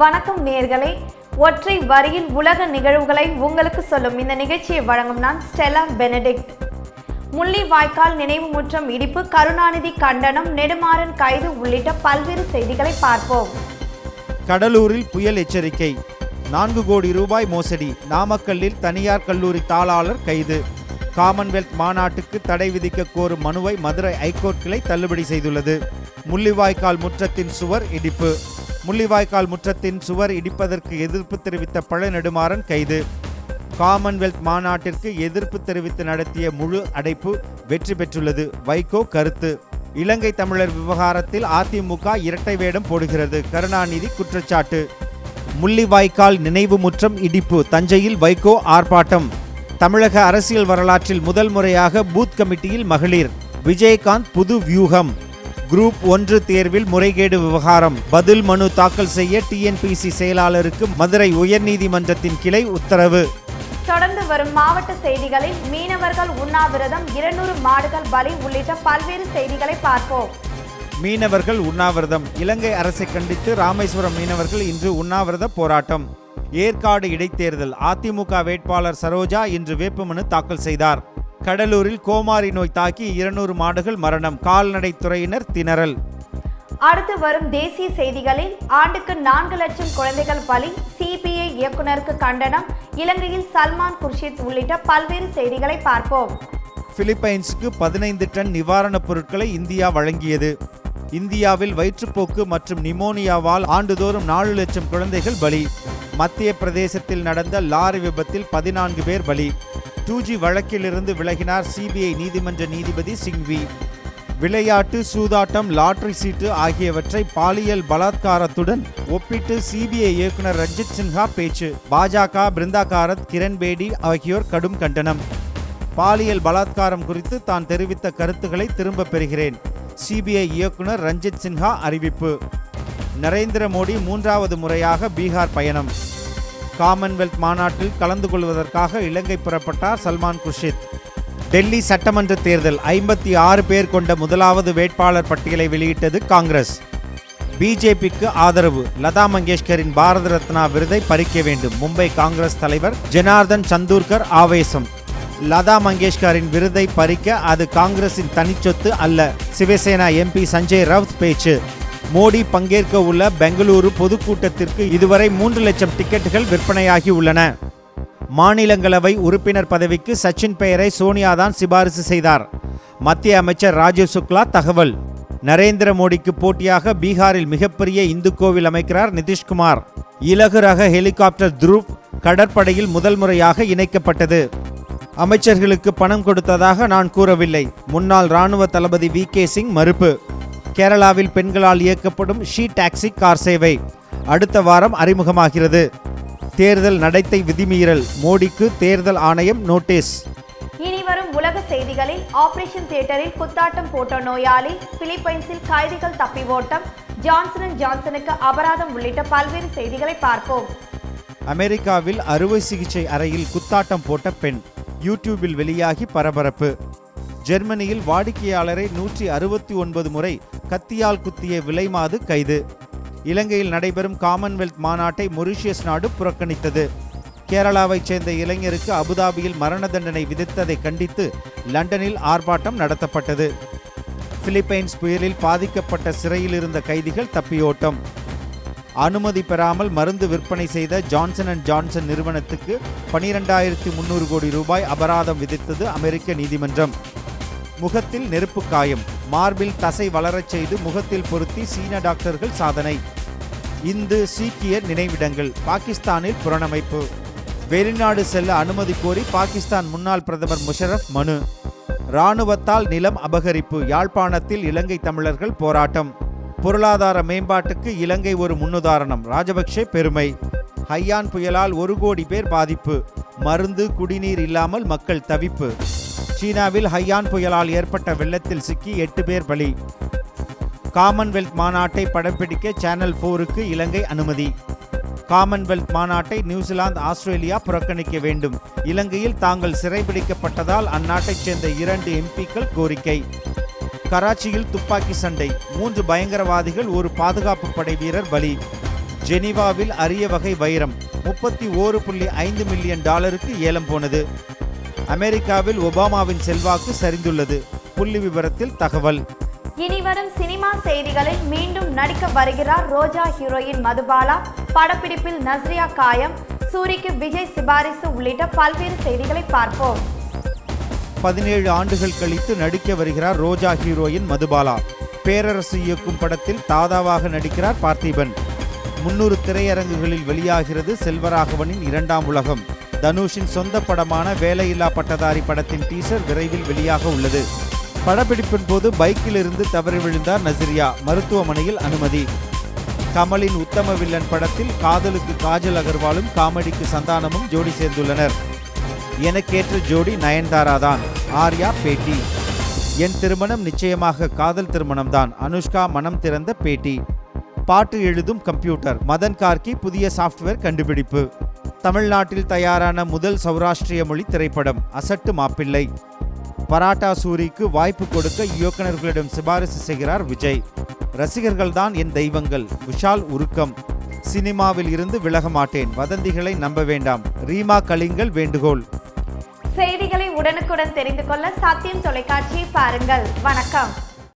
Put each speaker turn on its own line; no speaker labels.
வணக்கம் நேர்களை. ஒற்றை வரியில் உலக நிகழ்வுகளை உங்களுக்கு சொல்லும் இந்த நிகழ்ச்சியை வழங்கும் நான் ஸ்டெலா பெனடிக்ட். முள்ளிவாய்க்கால் நினைவு முற்றம் இடிப்பு கருணாநிதி கண்டனம் நெடுமாறன் கைது உள்ளிட்ட பல்வேறு செய்திகளை பார்ப்போம்.
கடலூரில் புயல் எச்சரிக்கை. நான்கு கோடி ரூபாய் மோசடி நாமக்கல்லில் தனியார் கல்லூரி தாளாளர் கைது. காமன்வெல்த் மாநாட்டுக்கு தடை விதிக்க கோரும் மனுவை மதுரை ஐகோர்ட் கிளை தள்ளுபடி செய்துள்ளது. முள்ளிவாய்க்கால் முற்றத்தின் சுவர் இடிப்பு. முள்ளிவாய்க்கால் முற்றத்தின் சுவர் இடிப்பதற்கு எதிர்ப்பு தெரிவித்த பழநெடுமாறன் கைது. காமன்வெல்த் மாநாட்டிற்கு எதிர்ப்பு தெரிவித்து நடத்திய முழு அடைப்பு வெற்றி பெற்றுள்ளது. வைகோ கருத்து. இலங்கை தமிழர் விவகாரத்தில் அதிமுக இரட்டை வேடம் போடுகிறது. கருணாநிதி குற்றச்சாட்டு. முள்ளிவாய்க்கால் நினைவு முற்றம் இடிப்பு. தஞ்சையில் வைகோ ஆர்ப்பாட்டம். தமிழக அரசியல் வரலாற்றில் முதல் முறையாக பூத் கமிட்டியில் மகளிர். விஜயகாந்த் புது வியூகம். குரூப் ஒன்று தேர்வில் முறைகேடு விவகாரம். பதில் மனு தாக்கல் செய்ய டிஎன்பிசி செயலாளருக்கு மதுரை உயர்நீதிமன்றத்தின் கிளை உத்தரவு.
தொடர்ந்து வரும் மாவட்ட செய்திகளில் மீனவர்கள் உண்ணாவிரதம் இருநூறு மாடுகள் பலி உள்ளிட்ட பல்வேறு செய்திகளை பார்ப்போம்.
மீனவர்கள் உண்ணாவிரதம். இலங்கை அரசை கண்டித்து ராமேஸ்வரம் மீனவர்கள் இன்று உண்ணாவிரத போராட்டம். ஏற்காடு இடைத்தேர்தல். அதிமுக வேட்பாளர் சரோஜா இன்று வேட்புமனு தாக்கல் செய்தார். கடலூரில் கோமாரி நோய் தாக்கி இருநூறு மாடுகள் மரணம். கால்நடைத்துறையினர் திணறல்.
அடுத்து வரும் தேசிய செய்திகளில் ஆண்டுக்கு நான்கு லட்சம் குழந்தைகள் பலி சிபிஐ இயக்குனருக்கு கண்டனம் இலங்கையில் சல்மான் குர்ஷித் உள்ளிட்ட பல்வேறு செய்திகளை பார்ப்போம்.
பிலிப்பைன்ஸுக்கு பதினைந்து டன் நிவாரணப் பொருட்களை இந்தியா வழங்கியது. இந்தியாவில் வயிற்றுப்போக்கு மற்றும் நிமோனியாவால் ஆண்டுதோறும் நாலு லட்சம் குழந்தைகள் பலி. மத்திய பிரதேசத்தில் நடந்த லாரி விபத்தில் பதினான்கு பேர் பலி. டூ ஜி வழக்கிலிருந்து விலகினார் சிபிஐ நீதிமன்ற நீதிபதி சிங்வி. விளையாட்டு சூதாட்டம் லாட்ரி சீட்டு ஆகியவற்றை பாலியல் பலாத்காரத்துடன் ஒப்பிட்டு சிபிஐ இயக்குனர் ரஞ்சித் சின்ஹா பேச்சு. பாஜக பிருந்தா காரத் கிரண் பேடி ஆகியோர் கடும் கண்டனம். பாலியல் பலாத்காரம் குறித்து தான் தெரிவித்த கருத்துக்களை திரும்பப் பெறுகிறேன் சிபிஐ இயக்குனர் ரஞ்சித் சின்ஹா அறிவிப்பு. நரேந்திர மோடி மூன்றாவது முறையாக பீகார் பயணம். காமன்வெல்த் மாநாட்டில் கலந்து கொள்வதற்காக இலங்கை புறப்பட்டார் சல்மான் குர்ஷித். டெல்லி சட்டமன்ற தேர்தல் ஐம்பத்தி ஆறு பேர் கொண்ட முதலாவது வேட்பாளர் பட்டியலை வெளியிட்டது காங்கிரஸ். பிஜேபிக்கு ஆதரவு லதா மங்கேஷ்கரின் பாரத ரத்னா விருதை பறிக்க வேண்டும் மும்பை காங்கிரஸ் தலைவர் ஜனார்தன் சந்தூர்கர் ஆவேசம். லதா மங்கேஷ்கரின் விருதை பறிக்க அது காங்கிரசின் தனிச்சொத்து அல்ல சிவசேனா எம்பி சஞ்சய் ரவுத் பேச்சு. மோடி பங்கேற்க உள்ள பெங்களூரு பொதுக்கூட்டத்திற்கு இதுவரை மூன்று லட்சம் டிக்கெட்டுகள் விற்பனையாகி உள்ளன. மாநிலங்களவை உறுப்பினர் பதவிக்கு சச்சின் பெயரை சோனியா தான் சிபாரிசு செய்தார். மத்திய அமைச்சர் ராஜீவ் சுக்லா தகவல். நரேந்திர மோடிக்கு போட்டியாக பீகாரில் மிகப்பெரிய இந்து கோவில் அமைக்கிறார் நிதிஷ்குமார். இலகு ரக ஹெலிகாப்டர் துருவ் கடற்படையில் முதல் முறையாக இணைக்கப்பட்டது. அமைச்சர்களுக்கு பணம் கொடுத்ததாக நான் கூறவில்லை. முன்னாள் ராணுவ தளபதி வி கே சிங் மறுப்பு. கேரளாவில் பெண்களால் இயக்கப்படும் ஷீ டாக்ஸி கார் சேவை அடுத்த வாரம் அறிமுகமாகிறது. தேர்தல் நடத்தை விதிமீறல். மோடிக்கு தேர்தல் ஆணையம் நோட்டீஸ்.
இனி வரும் உலக செய்திகளில் ஆபரேஷன் தியேட்டரில் குத்தாட்டம் போட்ட நோயாளி பிலிப்பைன்ஸில் கைதிகள் தப்பி ஓட்டம் ஜான்சன் அண்ட் ஜான்சனுக்கு அபராதம் உள்ளிட்ட பல்வேறு செய்திகளை பார்ப்போம்.
அமெரிக்காவில் அறுவை சிகிச்சை அறையில் குத்தாட்டம் போட்ட பெண். யூடியூபில் வெளியாகி பரபரப்பு. ஜெர்மனியில் வாடிக்கையாளரை நூற்றி அறுபத்தி ஒன்பது முறை கத்தியால் குத்திய விலைமாது கைது. இலங்கையில் நடைபெறும் காமன்வெல்த் மாநாட்டை மொரிஷியஸ் நாடு புறக்கணித்தது. கேரளாவைச் சேர்ந்த இளைஞருக்கு அபுதாபியில் மரண தண்டனை விதித்ததை கண்டித்து லண்டனில் ஆர்ப்பாட்டம் நடத்தப்பட்டது. பிலிப்பைன்ஸ் புயலில் பாதிக்கப்பட்ட சிறையில் இருந்த கைதிகள் தப்பியோட்டம். அனுமதி பெறாமல் மருந்து விற்பனை செய்த ஜான்சன் அண்ட் ஜான்சன் நிறுவனத்துக்கு பனிரெண்டாயிரத்தி முன்னூறு கோடி ரூபாய் அபராதம் விதித்தது அமெரிக்க நீதிமன்றம். முகத்தில் நெருப்பு காயம். மார்பில் தசை வளரச் செய்து முகத்தில் பொருத்தி சீன டாக்டர்கள் சாதனை. இந்து சீக்கியர் நினைவிடங்கள். பாகிஸ்தானில் புறணமைப்பு வெளிநாடு செல்ல அனுமதி கோரி பாகிஸ்தான் முன்னாள் பிரதமர் முஷரப் மனு. இராணுவத்தால் நிலம் அபகரிப்பு. யாழ்ப்பாணத்தில் இலங்கை தமிழர்கள் போராட்டம். பொருளாதார மேம்பாட்டுக்கு இலங்கை ஒரு முன்னுதாரணம். ராஜபக்சே பெருமை. ஹையான் புயலால் ஒரு கோடி பேர் பாதிப்பு. மருந்து குடிநீர் இல்லாமல் மக்கள் தவிப்பு. சீனாவில் ஹையான் புயலால் ஏற்பட்ட வெள்ளத்தில் சிக்கி எட்டு பேர் பலி. காமன்வெல்த் மாநாட்டை படம்பிடிக்க சேனல் போருக்கு இலங்கை அனுமதி. காமன்வெல்த் மாநாட்டை நியூசிலாந்து ஆஸ்திரேலியா புறக்கணிக்க வேண்டும். இலங்கையில் தாங்கள் சிறைபிடிக்கப்பட்டதால் அந்நாட்டைச் சேர்ந்த இரண்டு எம்பிக்கள் கோரிக்கை. கராச்சியில் துப்பாக்கி சண்டை மூன்று பயங்கரவாதிகள் ஒரு பாதுகாப்பு படை வீரர் பலி. ஜெனீவாவில் அரிய வகை வைரம் முப்பத்தி ஓரு புள்ளி ஐந்து மில்லியன் டாலருக்கு ஏலம் போனது. அமெரிக்காவில் ஒபாமாவின் செல்வாக்கு சரிந்துள்ளது. புள்ளி விவரத்தில் தகவல்.
இனி வரும் சினிமா செய்திகளில் மீண்டும் நடிக்க வருகிறார் ரோஜா ஹீரோயின் மதுபாலா. படப்பிடிப்பில் நஸ்ரியா காயம். சூரிக்கு விஜய் சிபாரிசு உள்ளிட்ட பல்வேறு செய்திகளை பார்ப்போம்.
பதினேழு ஆண்டுகள் கழித்து நடிக்க வருகிறார் ரோஜா ஹீரோயின் மதுபாலா. பேரரசு இயக்கும் படத்தில் தாதாவாக நடிக்கிறார் பார்த்திபன். முன்னூறு திரையரங்குகளில் வெளியாகிறது செல்வராகவனின் இரண்டாம் உலகம். தனுஷின் சொந்த படமான வேலையில்லா பட்டதாரி படத்தின் டீசர் விரைவில் வெளியாக உள்ளது. படப்பிடிப்பின் போது பைக்கில் இருந்து தவறி விழுந்தார் நசிரியா மருத்துவமனையில் அனுமதி. கமலின் உத்தம வில்லன் படத்தில் காதலுக்கு காஜல் அகர்வாலும் காமெடிக்கு சந்தானமும் ஜோடி சேர்ந்துள்ளனர். எனக்கேற்ற ஜோடி நயன்தாரா தான் ஆர்யா பேட்டி. என் திருமணம் நிச்சயமாக காதல் திருமணம்தான் அனுஷ்கா மனம் திறந்த பேட்டி. பாட்டு எழுதும் கம்ப்யூட்டர் மதன் கார்கி புதிய சாஃப்ட்வேர் கண்டுபிடிப்பு. தமிழ்நாட்டில் தயாரான முதல் சௌராஷ்டிரிய மொழி திரைப்படம் அசட்டு மாப்பிள்ளை. பராட்டா சூரிக்கு வாய்ப்பு கொடுக்க இயக்குநர்களிடம் சிபாரிசு செய்கிறார் விஜய். ரசிகர்கள்தான் என் தெய்வங்கள் விஷால் உருக்கம். சினிமாவில் இருந்து விலக மாட்டேன் வதந்திகளை நம்ப வேண்டாம் ரீமா கலிங்கல் வேண்டுகோள்.
செய்திகளை உடனுக்குடன் தெரிந்து கொள்ள சத்தியம் தொலைக்காட்சியை பாருங்கள். வணக்கம்.